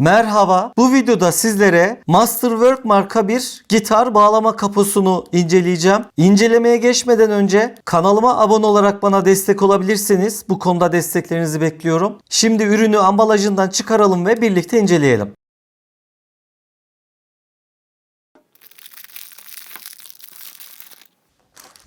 Merhaba. Bu videoda sizlere Masterwork marka bir gitar bağlama kapusunu inceleyeceğim. İncelemeye geçmeden önce kanalıma abone olarak bana destek olabilirsiniz. Bu konuda desteklerinizi bekliyorum. Şimdi ürünü ambalajından çıkaralım ve birlikte inceleyelim.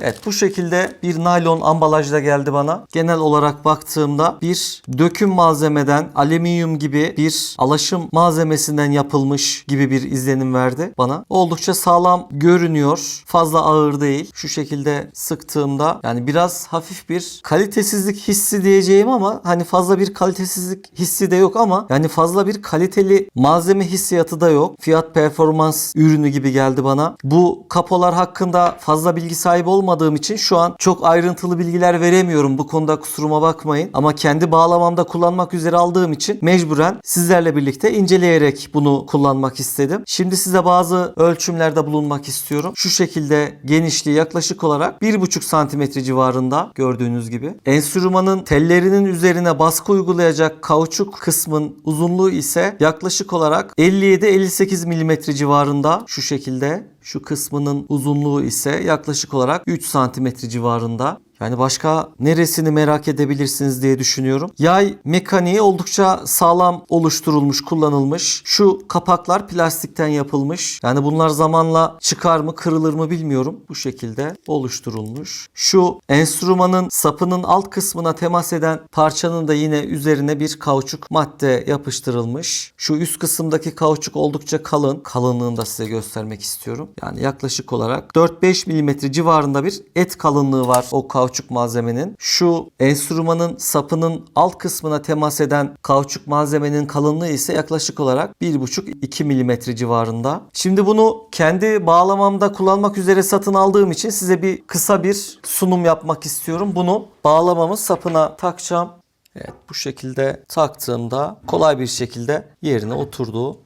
Evet bu şekilde bir naylon ambalajda geldi bana. Genel olarak baktığımda bir döküm malzemeden alüminyum gibi bir alaşım malzemesinden yapılmış gibi bir izlenim verdi bana. Oldukça sağlam görünüyor. Fazla ağır değil. Şu şekilde sıktığımda yani biraz hafif bir kalitesizlik hissi diyeceğim ama hani fazla bir kalitesizlik hissi de yok ama yani fazla bir kaliteli malzeme hissiyatı da yok. Fiyat performans ürünü gibi geldi bana. Bu kapolar hakkında fazla bilgi sahibi olmadığım için şu an çok ayrıntılı bilgiler veremiyorum. Bu konuda kusuruma bakmayın. Ama kendi bağlamamda kullanmak üzere aldığım için mecburen sizlerle birlikte inceleyerek bunu kullanmak istedim. Şimdi size bazı ölçümlerde bulunmak istiyorum. Şu şekilde genişliği yaklaşık olarak 1,5 santimetre civarında gördüğünüz gibi. Enstrümanın tellerinin üzerine baskı uygulayacak kauçuk kısmın uzunluğu ise yaklaşık olarak 57-58 milimetre civarında şu şekilde. Şu kısmının uzunluğu ise yaklaşık olarak 3 santimetre civarında. Yani başka neresini merak edebilirsiniz diye düşünüyorum. Yay mekaniği oldukça sağlam oluşturulmuş, kullanılmış. Şu kapaklar plastikten yapılmış. Yani bunlar zamanla çıkar mı, kırılır mı bilmiyorum. Bu şekilde oluşturulmuş. Şu enstrümanın sapının alt kısmına temas eden parçanın da yine üzerine bir kauçuk madde yapıştırılmış. Şu üst kısımdaki kauçuk oldukça kalın. Kalınlığını da size göstermek istiyorum. Yani yaklaşık olarak 4-5 mm civarında bir et kalınlığı var o kauçuk malzemenin. Şu enstrümanın sapının alt kısmına temas eden kauçuk malzemenin kalınlığı ise yaklaşık olarak 1,5-2 mm civarında. Şimdi bunu kendi bağlamamda kullanmak üzere satın aldığım için size bir kısa bir sunum yapmak istiyorum. Bunu bağlamamın sapına takacağım. Evet bu şekilde taktığımda kolay bir şekilde yerine oturdu.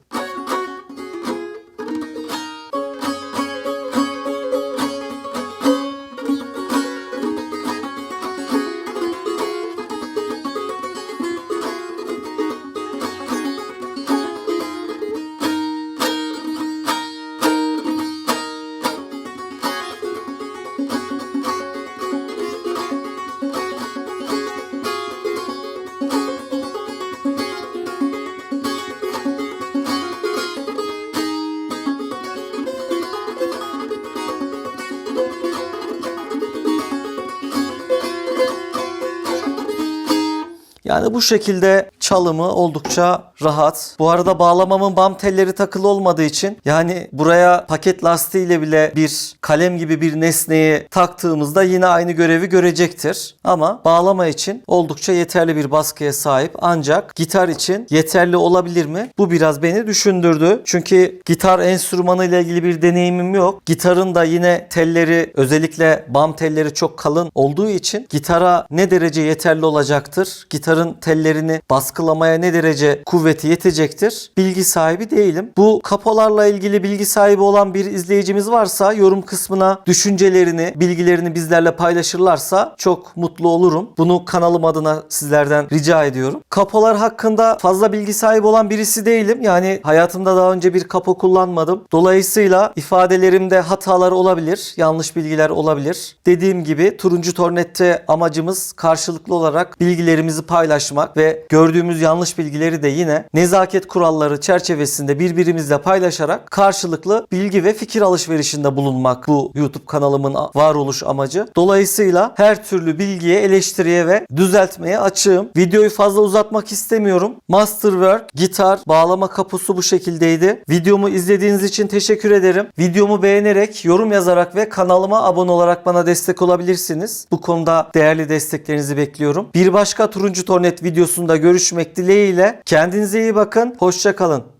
Yani bu şekilde çalımı oldukça rahat. Bu arada bağlamamın bam telleri takılı olmadığı için yani buraya paket lastiğiyle bile bir kalem gibi bir nesneyi taktığımızda yine aynı görevi görecektir. Ama bağlama için oldukça yeterli bir baskıya sahip. Ancak gitar için yeterli olabilir mi? Bu biraz beni düşündürdü. Çünkü gitar enstrümanı ile ilgili bir deneyimim yok. Gitarın da yine telleri özellikle bam telleri çok kalın olduğu için gitara ne derece yeterli olacaktır? Gitarın tellerini baskılamaya ne derece kuvveti yetecektir? Bilgi sahibi değilim. Bu kapolarla ilgili bilgi sahibi olan bir izleyicimiz varsa yorum kısmına düşüncelerini, bilgilerini bizlerle paylaşırlarsa çok mutlu olurum. Bunu kanalım adına sizlerden rica ediyorum. Kapolar hakkında fazla bilgi sahibi olan birisi değilim. Yani hayatımda daha önce bir kapo kullanmadım. Dolayısıyla ifadelerimde hatalar olabilir, yanlış bilgiler olabilir. Dediğim gibi turuncu tornette amacımız karşılıklı olarak bilgilerimizi paylaşmak ve gördüğümüz yanlış bilgileri de yine nezaket kuralları çerçevesinde birbirimizle paylaşarak karşılıklı bilgi ve fikir alışverişinde bulunmak bu YouTube kanalımın varoluş amacı. Dolayısıyla her türlü bilgiye, eleştiriye ve düzeltmeye açığım. Videoyu fazla uzatmak istemiyorum. Masterwork, gitar, bağlama kapusu bu şekildeydi. Videomu izlediğiniz için teşekkür ederim. Videomu beğenerek, yorum yazarak ve kanalıma abone olarak bana destek olabilirsiniz. Bu konuda değerli desteklerinizi bekliyorum. Bir başka turuncu tornet videosunda görüşmek dileğiyle. Kendinize iyi bakın. Hoşça kalın.